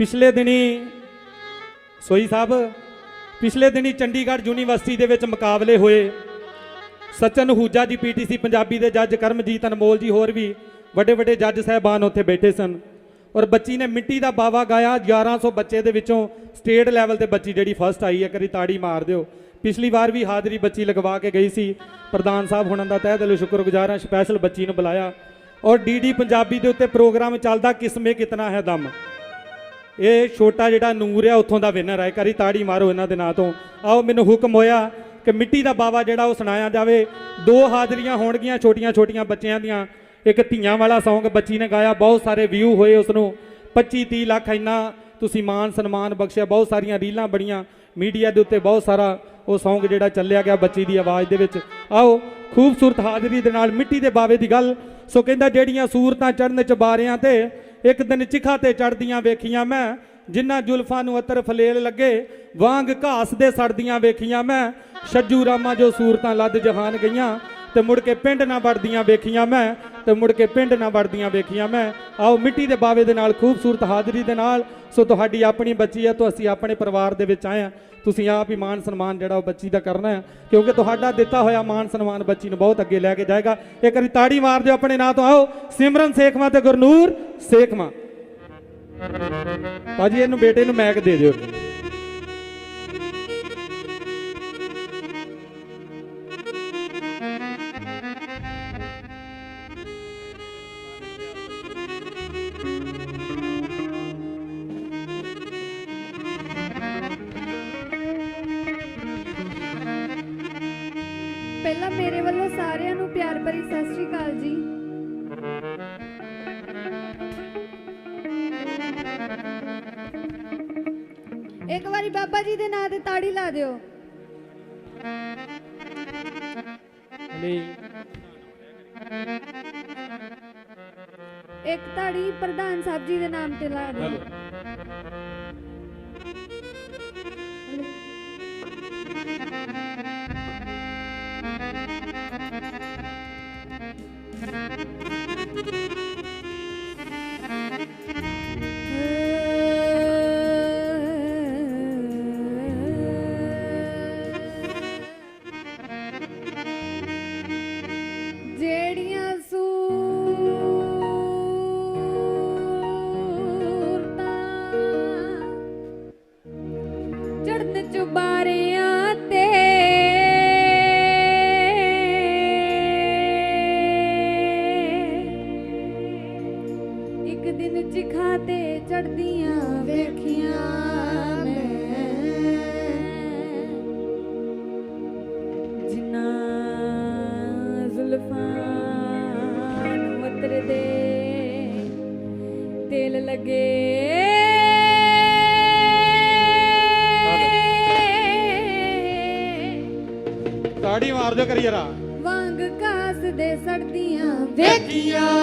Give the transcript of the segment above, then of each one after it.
ਪਿਛਲੇ ਦਿਨੀ ਸੋਈ ਸਾਹਿਬ, ਪਿਛਲੇ ਦਿਨੀ ਚੰਡੀਗੜ੍ਹ ਯੂਨੀਵਰਸਿਟੀ ਦੇ ਵਿੱਚ ਮੁਕਾਬਲੇ ਹੋਏ। ਸਚਨ ਹੂਜਾ ਜੀ ਪੀਟੀਸੀ ਪੰਜਾਬੀ ਦੇ ਜੱਜ ਕਰਮਜੀਤ ਅਨਮੋਲ ਜੀ ਹੋਰ ਵੀ ਵੱਡੇ ਵੱਡੇ ਜੱਜ ਸਾਹਿਬਾਨ ਉੱਥੇ ਬੈਠੇ ਸਨ। ਔਰ ਬੱਚੀ ਨੇ ਮਿੱਟੀ ਦਾ ਬਾਵਾ ਗਾਇਆ 1100 ਬੱਚੇ ਦੇ ਵਿੱਚੋਂ ਸਟੇਟ ਲੈਵਲ ਤੇ ਬੱਚੀ ਜਿਹੜੀ ਫਸਟ ਆਈ ਹੈ ਕਰੀ ਤਾੜੀ ਮਾਰ ਦਿਓ। ਪਿਛਲੀ ਵਾਰ ਵੀ ਹਾਜ਼ਰੀ ਬੱਚੀ ਲਗਵਾ ਕੇ ਗਈ ਸੀ। ਪ੍ਰਧਾਨ ਸਾਹਿਬ ਹੁਣਾਂ ਦਾ ਤਹਿ ਦਿਲੋਂ ਸ਼ੁਕਰਗੁਜ਼ਾਰ ਹਾਂ, ਸਪੈਸ਼ਲ ਬੱਚੀ ਨੂੰ ਬੁਲਾਇਆ। ਔਰ ਡੀਡੀ ਪੰਜਾਬੀ ਦੇ ਉੱਤੇ ਪ੍ਰੋਗਰਾਮ ਚੱਲਦਾ ਕਿਸਮੇ ਕਿਤਨਾ ਹੈ ਦਮ। ਇਹ ਛੋਟਾ ਜਿਹੜਾ ਨੂਰ ਆ, ਉੱਥੋਂ ਦਾ ਵਿਨਰ ਹੈ ਕਰੀ ਤਾੜੀ ਮਾਰੋ ਇਹਨਾਂ ਦੇ ਨਾਂ ਤੋਂ। ਆਓ, ਮੈਨੂੰ ਹੁਕਮ ਹੋਇਆ ਕਿ ਮਿੱਟੀ ਦਾ ਬਾਵਾ ਜਿਹੜਾ ਉਹ ਸੁਣਾਇਆ ਜਾਵੇ। ਦੋ ਹਾਜ਼ਰੀਆਂ ਹੋਣਗੀਆਂ ਛੋਟੀਆਂ ਛੋਟੀਆਂ ਬੱਚਿਆਂ ਦੀਆਂ। ਇੱਕ ਧੀਆਂ ਵਾਲਾ Song ਬੱਚੀ ਨੇ ਗਾਇਆ। ਬਹੁਤ ਸਾਰੇ ਵਿਊ ਹੋਏ ਉਸ ਨੂੰ। 25 30 ਲੱਖ ਇੰਨਾ ਤੁਸੀਂ ਮਾਨ ਸਨਮਾਨ ਬਖਸ਼ਿਆ। ਬਹੁਤ ਸਾਰੀਆਂ ਰੀਲਾਂ ਬੜੀਆਂ ਮੀਡੀਆ ਦੇ ਉੱਤੇ ਬਹੁਤ ਸਾਰਾ ਉਹ Song ਜਿਹੜਾ ਚੱਲਿਆ ਗਿਆ ਬੱਚੀ ਦੀ ਆਵਾਜ਼ ਦੇ ਵਿੱਚ। ਆਓ, ਖੂਬਸੂਰਤ ਹਾਜ਼ਰੀ ਦੇ ਨਾਲ ਮਿੱਟੀ ਦੇ ਬਾਵੇ ਦੀ ਗੱਲ। ਸੋ ਕਹਿੰਦਾ, ਜਿਹੜੀਆਂ ਸੂਰਤਾਂ ਚੜਨ ਚ ਬਾਰਿਆਂ ਤੇ ਇੱਕ ਦਿਨ ਚਿਖਾ ਤੇ ਚੜਦੀਆਂ ਵੇਖੀਆਂ ਮੈਂ, ਜਿਨ੍ਹਾਂ ਜੁਲਫਾਂ ਨੂੰ ਅਤਰ ਫਲੇਲ ਲੱਗੇ, ਵਾਂਗ ਘਾਸ ਦੇ ਸੜਦੀਆਂ ਵੇਖੀਆਂ ਮੈਂ। ਛੱਜੂ ਰਾਮਾ ਜੋ ਸੂਰਤਾਂ ਲੱਦ ਜਹਾਨ ਗਈਆਂ ਤੇ ਮੁੜ ਕੇ ਪਿੰਡ ਨਾ ਵੜਦੀਆਂ ਵੇਖੀਆਂ ਮੈਂ, ਤੇ ਮੁੜ ਕੇ ਪਿੰਡ ਨਾ ਵੜਦੀਆਂ ਵੇਖੀਆਂ ਮੈਂ। ਆਓ ਮਿੱਟੀ ਦੇ ਬਾਵੇ ਦੇ ਨਾਲ, ਖੂਬਸੂਰਤ ਹਾਜ਼ਰੀ ਦੇ ਨਾਲ, ਸੋ ਤੁਹਾਡੀ ਆਪਣੀ ਬੱਚੀ ਹੈ, ਤੋਂ ਅਸੀਂ ਆਪਣੇ ਪਰਿਵਾਰ ਦੇ ਵਿੱਚ ਆਏ ਹਾਂ। ਤੁਸੀਂ ਆਪ ਹੀ ਮਾਨ ਸਨਮਾਨ ਜਿਹੜਾ ਉਹ ਬੱਚੀ ਦਾ ਕਰਨਾ ਹੈ, ਕਿਉਂਕਿ ਤੁਹਾਡਾ ਦਿੱਤਾ ਹੋਇਆ ਮਾਨ ਸਨਮਾਨ ਬੱਚੀ ਨੂੰ ਬਹੁਤ ਅੱਗੇ ਲੈ ਕੇ ਜਾਏਗਾ। ਇੱਕ ਵਾਰੀ ਤਾੜੀ ਮਾਰ ਦਿਓ ਆਪਣੇ ਨਾਂ ਤੋਂ, ਆਓ, ਸਿਮਰਨ ਸੇਖਵਾ ਤੇ ਗੁਰਨੂਰ ਸੇਖਵਾ। ਭਾਜੀ, ਇਹਨੂੰ ਬੇਟੇ ਨੂੰ ਮੈਕ ਦੇ ਦਿਓ। ਮੇਰੇ ਵੱਲੋਂ ਸਾਰਿਆਂ ਨੂੰ ਪਿਆਰ ਭਰੀ ਸਤਿ ਸ਼੍ਰੀ ਅਕਾਲ ਜੀ। ਇੱਕ ਵਾਰੀ ਬਾਬਾ ਜੀ ਦੇ ਨਾਂ ਤੇ ਤਾੜੀ ਲਾ ਦਿਓ। ਇੱਕ ਤਾੜੀ ਪ੍ਰਧਾਨ ਸਾਹਿਬ ਜੀ ਦੇ ਨਾਮ ਤੇ ਲਾ ਦਿਓ। ਜਰਾ। ਵਾਂਗ ਕਾਸ ਦੇ ਸੜਦੀਆਂ ਵੇਖੀਆਂ।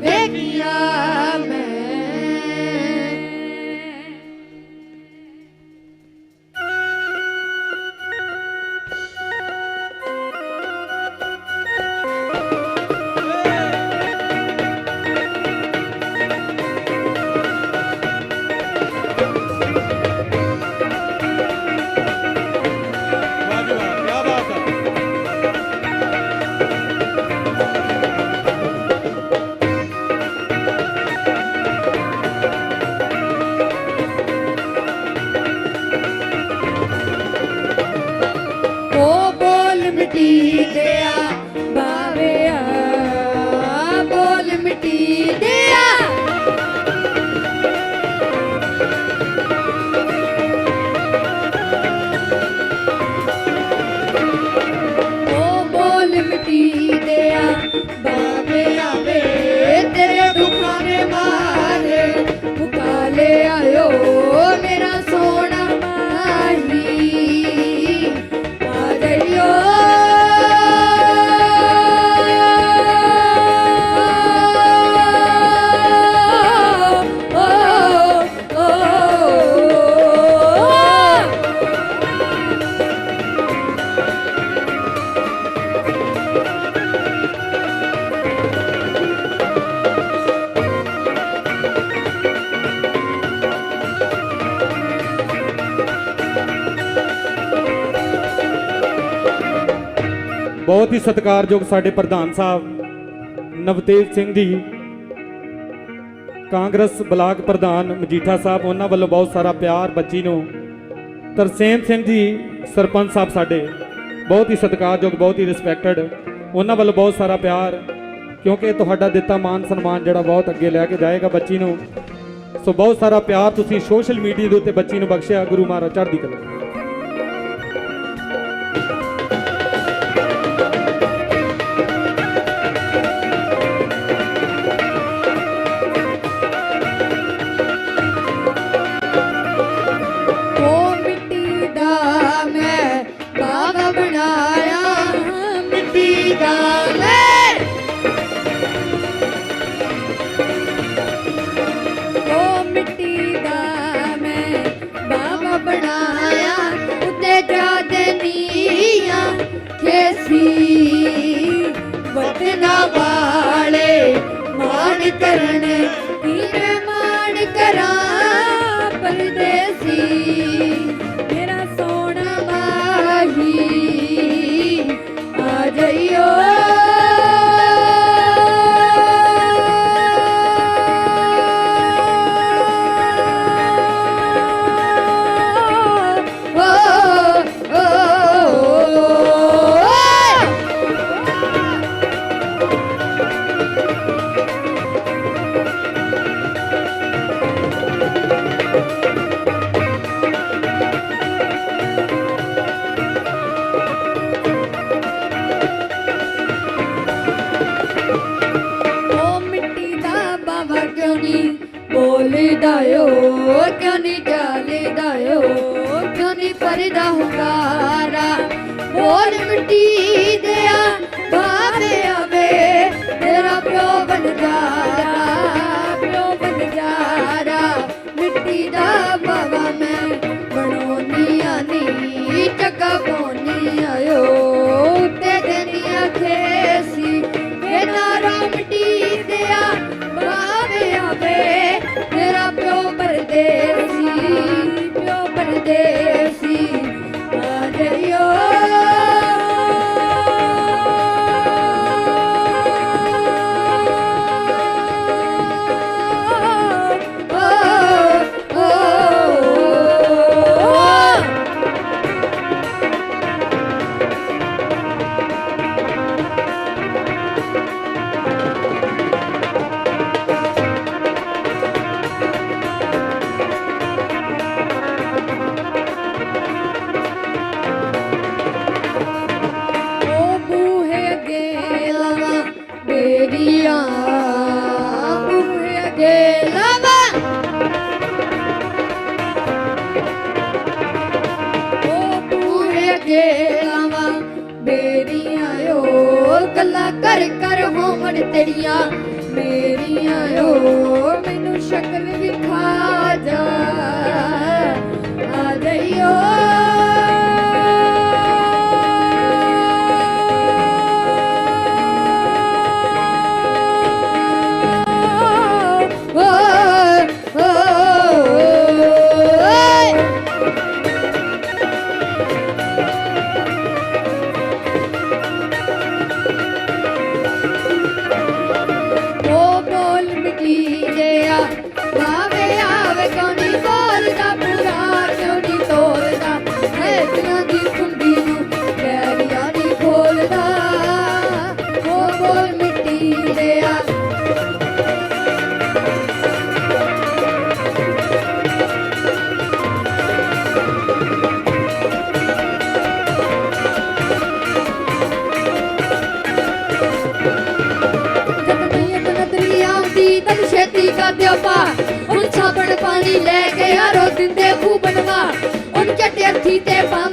ਵੜਦੀਆਂ ਸਤਿਕਾਰਯੋਗ ਸਾਡੇ ਪ੍ਰਧਾਨ ਸਾਹਿਬ ਨਵਤੇਜ ਸਿੰਘ ਜੀ, ਕਾਂਗਰਸ ਬਲਾਕ ਪ੍ਰਧਾਨ ਮਜੀਠਾ ਸਾਹਿਬ, ਉਹਨਾਂ ਵੱਲੋਂ ਬਹੁਤ ਸਾਰਾ ਪਿਆਰ ਬੱਚੀ ਨੂੰ। ਤਰਸੇਮ ਸਿੰਘ ਜੀ, ਸਰਪੰਚ ਸਾਹਿਬ ਸਾਡੇ, ਬਹੁਤ ਹੀ ਸਤਿਕਾਰਯੋਗ, ਬਹੁਤ ਹੀ ਰਿਸਪੈਕਟਡ ਉਹਨਾਂ ਵੱਲੋਂ ਬਹੁਤ ਸਾਰਾ ਪਿਆਰ, ਕਿਉਂਕਿ ਤੁਹਾਡਾ ਦਿੱਤਾ ਮਾਨ ਸਨਮਾਨ ਜਿਹੜਾ ਬਹੁਤ ਅੱਗੇ ਲੈ ਕੇ ਜਾਏਗਾ ਬੱਚੀ ਨੂੰ। ਸੋ ਬਹੁਤ ਸਾਰਾ ਪਿਆਰ ਤੁਸੀਂ ਸੋਸ਼ਲ ਮੀਡੀਆ ਦੇ ਉੱਤੇ ਬੱਚੀ ਨੂੰ ਬਖਸ਼ਿਆ, ਗੁਰੂ ਮਹਾਰਾਜ ਚੜ੍ਹਦੀ ਕਲਾ। ਕਰਨ ਬੋਲਦਾ ਕਿਉਂ ਨਹੀਂ ਚੱਲਦਾ ਓ ਕਿਉਂ ਨਹੀਂ ਪਰਦਾ ਹੁੰਗਾਰਾ ਬੋਲ ਮਿੱਟੀ ਦਿਆ ਬਾਵੇ ਆਵੇ, ਤੇਰਾ ਪਿਓ ਬਣ ਜਾਰਾ ਪਿਓ ਬਣ ਮਿੱਟੀ ਦਾ ਬਾਵਾ ਮੈਂ ਕਰ ਕਰ ਹੋਵਣ ਤੇਰੀਆਂ ਮੇਰੀਆਂ ਓ ਮੈਨੂੰ ਸ਼ਕਲ ਵਿਖਾ ਜਾ। ਆ ਜਾਈਓ ਓ ਸਾਬਣ ਪਾਣੀ ਲੈ ਕੇ ਆਰੋ ਦਿੰਦੇ ਖੂ ਬਣਵਾ ਉਨ ਚੱਟੇ ਹੱਥੀ ਤੇ ਬੰਮ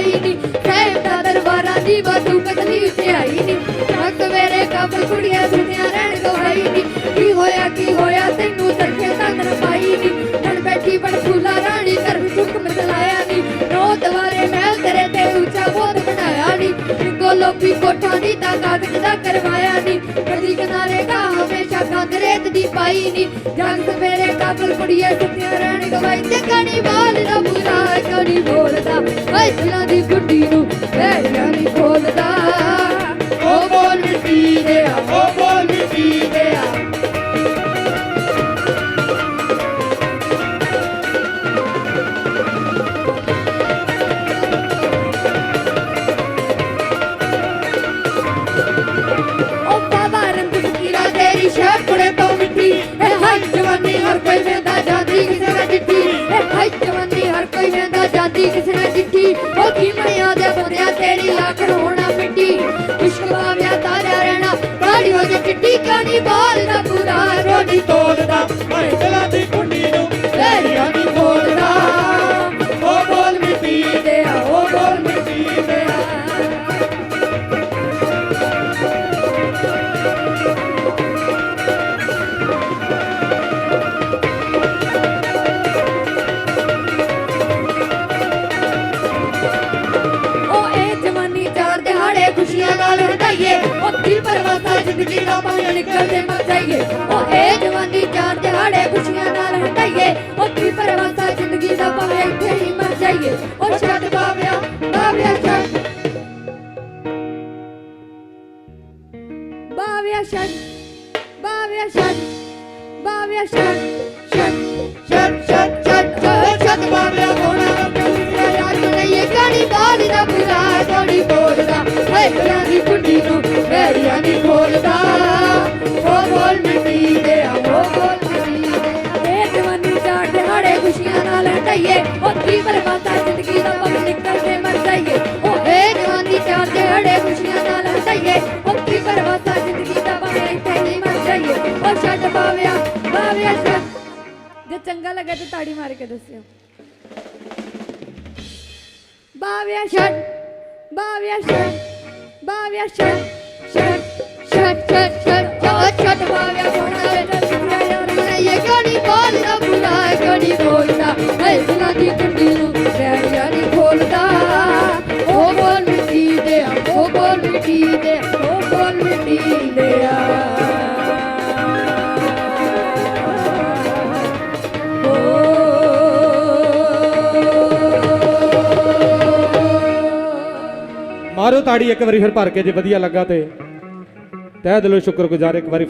ਲਿਖੀ ਲੋਈ ਨੀ ਦਾ ਦਰਬਾਰਾਂ ਦੀ ਵਾਧੂ ਕਤਲੀ ਉਚਾਈ ਨੀ। ਰੱਖ ਵੇਰੇ ਕਬਰ ਕੁੜੀਆਂ ਸੁਣਿਆ ਰਹਿਣ ਗਵਾਈ ਨੀ। ਕੀ ਹੋਇਆ ਕੀ ਹੋਇਆ, ਤੈਨੂੰ ਤਰਖੇ ਤੰਨ ਪਾਈ ਨੀ। ਹੁਣ ਬੈਠੀ ਬਣ ਫੂਲਾ ਰਾਣੀ ਕਰ ਚੁੱਕ ਮਚਲਾਇਆ ਨੀ। ਨੋ ਦਵਾਰੇ ਮਹਿਲ ਤੇਰੇ ਤੇ ਉੱਚਾ ਬੋਧ ਬਣਾਇਆ ਨੀ। ਗੋ ਲੋਕੀ ਕੋਠਾਂ ਦੀ ਤਾਂ ਕਾਗਜ਼ ਦਾ ਕਰਵਾਇਆ ਨੀ। ਕਦੀ ਕਿਨਾਰੇ ਕਾ ਹਮੇਸ਼ਾ ਕੰਧ ਰੇਤ ਦੀ ਪਾਈ ਨੀ। ਜਗ ਮੇਰੇ ਕਾਬਲ ਕੁੜੀਏ ਸੁੱਤਿਆਂ ਰਹਿਣ ਗਵਾਈ ਤੇ ਕਣੀ ਬਾਲ ਨਾ ਬੁਰਾ ਬੋਲਦਾ। ਓਏ ਦਿਲਾਂ ਦੀ ਗੁੱਡੀ ਨੂੰ ਮਣਿਆ ਦੇ ਤੇਰੀ ਆਖਰ ਹੋਣਾ ਮਿੱਟੀ ਇਸ਼ਕ ਬਾਵਿਆ ਤਾਰਾ ਰਹਿਣਾ ਗਾੜੀ ਹੋ ਚਿੱਟੀ ਕਾਨੀ ਬਾਲ ਦਾ ਪੂਰਾ ਰੋਣੀ ਤੋੜਦਾ ਓਏ ਦਿਲਾਂ ਦੀ ਜ਼ਿੰਦਗੀ ਦਾ ਪਾਣੀ ਨਿਕਲਦੇ ਮਰ ਜਾਈਏ। ਉਹ ਇਹ ਜਵਾਨੀ ਚਾਰ ਦਿਹਾੜੇ ਖੁਸ਼ੀਆਂ ਨਾਲ ਹਟਾਈਏ। ਉੱਥੀ ਪਰਵਾਸਾ ਜ਼ਿੰਦਗੀ ਦਾ ਪਾਣੀ ਇੱਥੇ ਹੀ ਮਰ ਜਾਈਏ। ਉਹ ਛੱਡ ਬਾਵਿਆ ਬਾਵਿਆ ਛੱਡ ਬਾਵਿਆ ਛੱਡ ਬਾਵਿਆ ਛੱਡ ਬਾਵਿਆ ਛੱਡ ਛੱਡ ਛੱਡ ਛੱਡ ਛੱਡ ਛੱਡ ਬਾਵਿਆ ਹੋਣਾ ਇਹ ਕਹਾਣੀ ਬਾਲ ਬੋਲਦਾ। ਹੈ ਗਲਾਂ ਦੀ ਕੁੰਡੀ ਨੂੰ ਬੈਰੀਆਂ ਨਹੀਂ ਖੋਲਦਾ। ਉਹ ਬੋਲ ਮਿੱਟੀ ਦੇ ਆ, ਉਹ ਬੋਲ ਮਿੱਟੀ ਦੇ ਇਹ ਜਵਾਨੀ ਚਾਰ ਦਿਹਾੜੇ ਖੁਸ਼ੀਆਂ ਨਾਲ ਹਟਾਈਏ। ਉੱਥੀ ਬਰਬਾਦਾ ਜ਼ਿੰਦਗੀ ਦਾ ਪਗ ਨਿਕਲਦੇ ਮਰ ਜਾਈਏ। ਉਹ ਇਹ ਜਵਾਨੀ ਚਾਰ ਦਿਹਾੜੇ ਖੁਸ਼ੀਆਂ ਨਾਲ ਹਟਾਈਏ। ਉੱਥੀ ਬਰਬਾਦਾ ਜ਼ਿੰਦਗੀ ਦਾ ਪਗ ਇੱਥੇ ਮਰ ਜਾਈਏ। ਉਹ ਛੱਡ ਪਾਵਿਆ ਪਾਵਿਆ ਜੇ ਚੰਗਾ ਲੱਗਾ ਤੇ ਤਾੜੀ ਮਾਰ ਕੇ ਦੱਸਿਓ। Ba ba shun, ba ba shun, ba ba shun, shun shun shun shun. Oh, shun ba ba shun, ba ba shun. I can't even fall down, I can't even. ਮਾਰੋ ਤਾੜੀ ਇੱਕ ਵਾਰੀ ਫਿਰ ਭਰ ਕੇ ਜੇ ਵਧੀਆ ਲੱਗਾ ਤੇ ਤਹਿ ਦਿਲੋਂ ਸ਼ੁਕਰਗੁਜ਼ਾਰ ਇੱਕ ਵਾਰੀ